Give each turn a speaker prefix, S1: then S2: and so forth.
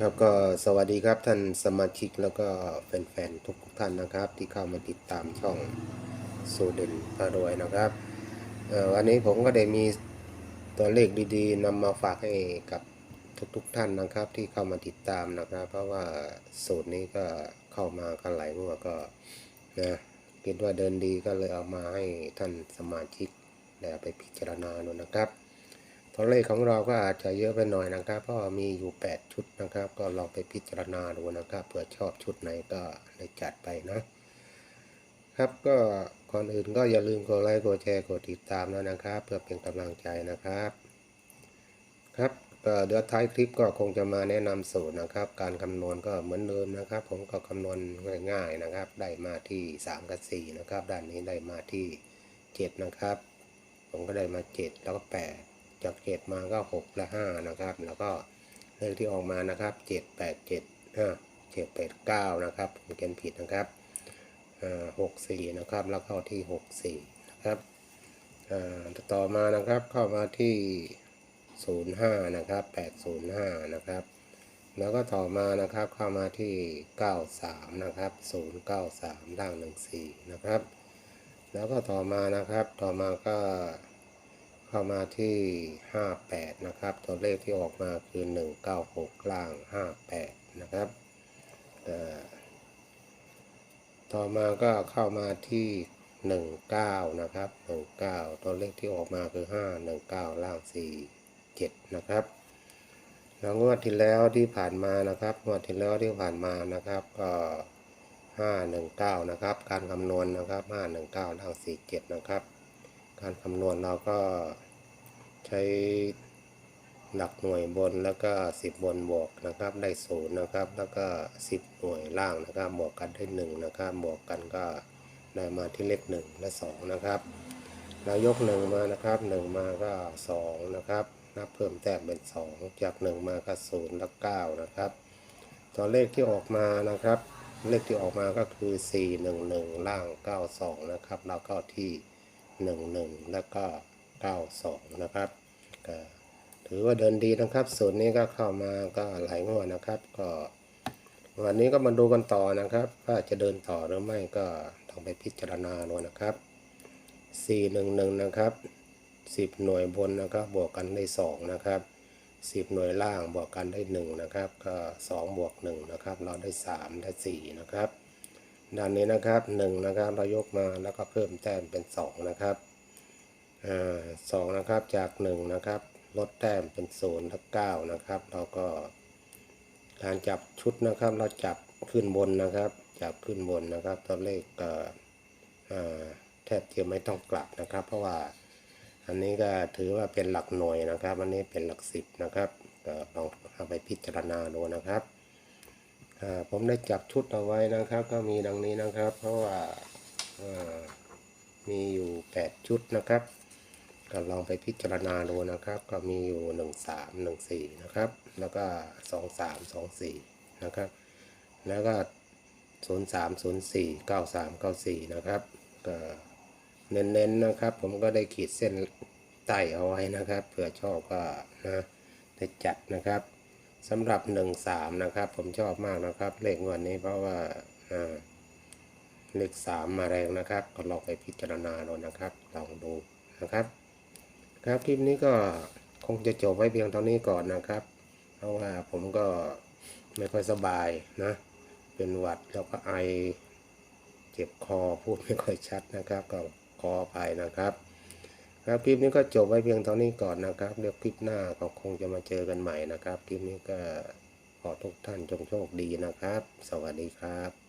S1: ครับก็สวัสดีครับท่านสมาชิกแล้วก็แฟนๆทุกท่านนะครับ ที่เข้ามาติดตามช่องโซเดนพารวยนะครับวันนี้ผมก็ได้มีตัวเลขดีๆนำมาฝากให้กับทุกๆท่านนะครับ ที่เข้ามาติดตามนะครับ เพราะว่าสูตรนี้ก็เข้ามากันหลายงวดก็นะคิดว่าเดินดีก็เลยเอามาให้ท่านสมาชิกได้ไปพิจารณาดูนะครับ ตัวเลขของเราก็อาจจะเยอะไปหน่อยนะครับ เพราะมีอยู่ 8 ชุดนะครับ ก็ลองไปพิจารณาดูนะครับเผื่อชอบชุดไหนก็ได้จัดไปนะครับก็ก่อนอื่นก็อย่าลืมกดไลค์กดแชร์กดติดตามแล้วนะครับ เพื่อเป็นกำลังใจนะครับ ครับเดี๋ยวท้ายคลิปก็คงจะมาแนะนำสูตรนะครับ การคำนวณก็เหมือนเดิมนะครับ ผมก็คำนวณง่าย ๆนะครับ ได้มาที่ 3 กับ 4 นะครับ ด้านนี้ได้มาที่ 7 นะครับ ผมก็ได้มา 7 แล้วก็ 8 จากเจ็ดมาก็หกและห้านะครับ แล้วก็เลขที่ออกมานะครับเจ็ดแปดเจ็ดห้าเจ็ดแปดเก้านะครับผมเขียนผิดนะครับหกสี่นะครับแล้วเข้าที่หกสี่นะครับต่อมานะครับเข้ามาที่ศูนย์ห้านะครับแปดศูนย์ห้านะครับ แล้วก็ต่อมานะครับเข้ามาที่เก้าสามนะครับศูนย์เก้าสามล่างหนึ่งสี่นะครับ แล้วก็ต่อมานะครับต่อมาก็ เข้ามาที่ 58 นะครับ ตัวเลขที่ออกมาคือ 196 ล่าง 58 นะครับ ต่อมาก็เข้ามาที่ 19 นะครับ 19 ตัวเลขที่ออกมาคือ 519 ล่าง 47 นะครับแล้วงวดที่แล้วที่ผ่านมานะครับงวดที่แล้วที่ผ่านมานะครับก็519นะครับ การคำนวณนะครับ519ล่าง47นะครับ การคำนวณเราก็ใช้หลักหน่วยบนแล้วก็ 10 บนบวกนะครับได้ศูนย์นะครับ แล้วก็ 10 หน่วยล่างนะครับบวกกันได้1นะครับบวกกันก็ได้มาที่เลข1และ 2 นะครับเรายก 1 มานะครับ 1 มาก็ 2 นะครับนับเพิ่มแต้มเป็น 2 จาก 1 มาก็0และ9นะครับตัวเลขที่ออกมานะครับ เลขที่ออกมาก็คือ 411 ล่าง 92 นะครับ เราก็ที่ 11 แล้วก็ 92 นะครับก็ถือว่าเดินดีนะครับสูตรนี้ก็เข้ามาก็หลายงวดนะครับ ก็วันนี้ก็มาดูกันต่อนะครับว่าจะเดินต่อหรือไม่ก็ต้องไปพิจารณาดูนะครับ 411 นะครับ 10 หน่วยบนนะครับบวกกันได้ 2 นะครับ 10 หน่วยล่างบวกกันได้ 1 นะครับ ก็ 2 บวก 1 นะครับ เราได้ 3 ได้ 4 นะครับ ด้านนี้นะครับ1นะครับเรายกมาแล้วก็เพิ่มแต้มเป็น 2 นะครับสองนะครับจาก 1 นะครับ ลดแต้มเป็น0และ9นะครับ เราก็การจับชุดนะครับ เราจับขึ้นบนนะครับ จับขึ้นบนนะครับ ตัวเลขก็แทบจะไม่ต้องกลับนะครับ เพราะว่าอันนี้ก็ถือว่าเป็นหลักหน่วยนะครับ อันนี้เป็นหลักสิบนะครับก็ลองเอาไปพิจารณาดูนะครับ ผมได้จับชุดเอาไว้นะครับ ก็มีดังนี้นะครับ เพราะว่ามีอยู่ 8 ชุดนะครับ ก็ลองไปพิจารณาดูนะครับ ก็มีอยู่ 1 3 1 4 นะครับ แล้วก็ 2 3 2 4 นะครับ แล้วก็ 0 3 0 4 9 3 9 4 นะครับ ก็เน้นๆนะครับ ผมก็ได้ขีดเส้นใต้เอาไว้นะครับ เผื่อชอบก็นะได้จัดนะครับ สำหรับ1 3นะครับ ผมชอบมากนะครับ เลขงวดนี้เพราะว่าอ่าเลข3มาแรงนะครับ ก็ลองไปพิจารณาดูนะครับ ลองดูนะครับ ครับคลิปนี้ก็คงจะจบไว้เพียงเท่านี้ก่อนนะครับ เพราะว่าผมก็ไม่ค่อยสบายนะ เป็นหวัดแล้วก็ไอ เจ็บคอพูดไม่ค่อยชัดนะครับ ก็ขออภัยนะครับ ครับคลิปนี้ก็จบไว้เพียงเท่านี้ก่อนนะครับเดี๋ยวคลิปหน้าก็คงจะมาเจอกันใหม่นะครับ คลิปนี้ก็ขอทุกท่านจงโชคดีนะครับ สวัสดีครับ